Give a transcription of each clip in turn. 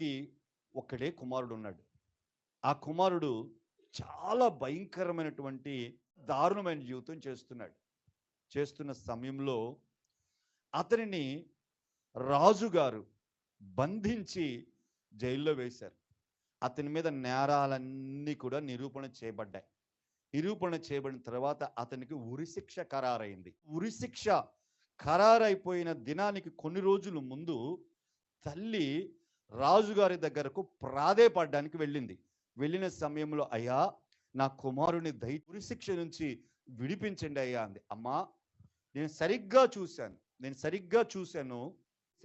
తండ్రికి ఒక్కడే కుమారుడు ఉన్నాడు ఆ కుమారుడు చాలా భయంకరమైనటువంటి దారుణమైన జీవితం చేస్తున్నాడు. చేస్తున్న సమయంలో అతనిని రాజుగారు బంధించి జైల్లో వేశారు. అతని మీద నేరాలన్నీ కూడా నిరూపణ చేయబడ్డాయి. నిరూపణ చేయబడిన తర్వాత అతనికి ఉరిశిక్ష ఖరారైంది. ఉరిశిక్ష ఖరారైపోయిన దినానికి కొన్ని రోజుల ముందు తల్లి రాజుగారి దగ్గరకు ప్రాధేయపడడానికి వెళ్ళింది. వెళ్ళిన సమయంలో అయ్యా నా కుమారుని దయ శిక్ష నుంచి విడిపించండి అయ్యా అంది. అమ్మా నేను సరిగ్గా చూశాను. నేను సరిగ్గా చూశాను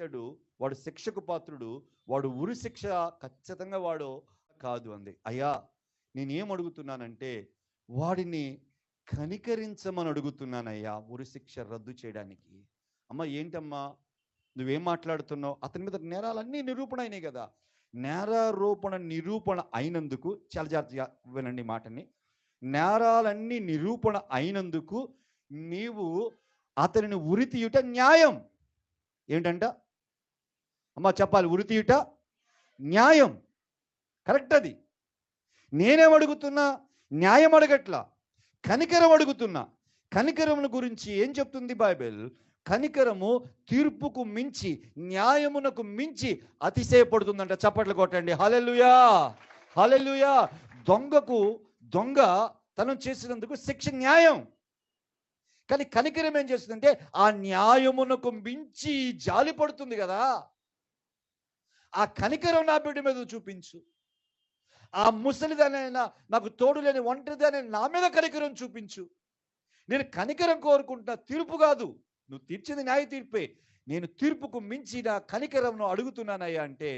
చేశాడు. వాడు శిక్షకు పాత్రుడు. వాడు ఉరి శిక్ష ఖచ్చితంగా వాడు కాదు అంది. అయ్యా నేనేం అడుగుతున్నానంటే వాడిని కనికరించమని అడుగుతున్నానయ్యా ఉరి శిక్ష రద్దు చేయడానికి. అమ్మ ఏంటమ్మా? నువ్వేం మాట్లాడుతున్నావు? అతని మీద నేరాలన్నీ నిరూపణ అయినాయి కదా. నేరారోపణ నిరూపణ అయినందుకు చాలా జాగ్రత్తగా వినండి మాటని. నేరాలన్నీ నిరూపణ అయినందుకు నీవు అతనిని ఉరి తీయుట న్యాయం. ఏంటంట? అమ్మ చెప్పాలి ఉరి తీయుట న్యాయం. కరెక్ట్ అది. నేనేం అడుగుతున్నా? న్యాయం అడగట్లా. కనికరం అడుగుతున్నా. కనికరముల గురించి ఏం చెప్తుంది బైబిల్? కనికరము తీర్పుకు మించి న్యాయమునకు మించి అతిశయపడుతుందంట. చప్పట్లు కొట్టండి. హలెలుయా హలెలుయా దొంగకు దొంగ తను చేసినందుకు శిక్ష న్యాయం. కానీ కనికరం ఏం చేస్తుందంటే ఆ న్యాయమునకు మించి జాలి పడుతుంది కదా. ఆ కనికరం నా బిడ్డ మీద చూపించు. ఆ ముసలిదానైనా నాకు తోడు లేని ఒంటరిదాని నా మీద కనికరం చూపించు. నేను కనికరం కోరుకుంటున్నా తీర్పు కాదు. నువ్వు తీర్చింది న్యాయ తీర్పే నేను తీర్పుకు మించిన కనికరంను అడుగుతున్నానయ్యా అంటే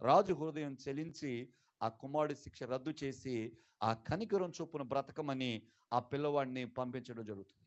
రాజు హృదయం చెలించి ఆ కుమారుడి శిక్ష రద్దు చేసి ఆ కనికరం చొప్పున బ్రతకమని ఆ పిల్లవాడిని పంపించడం జరుగుతుంది.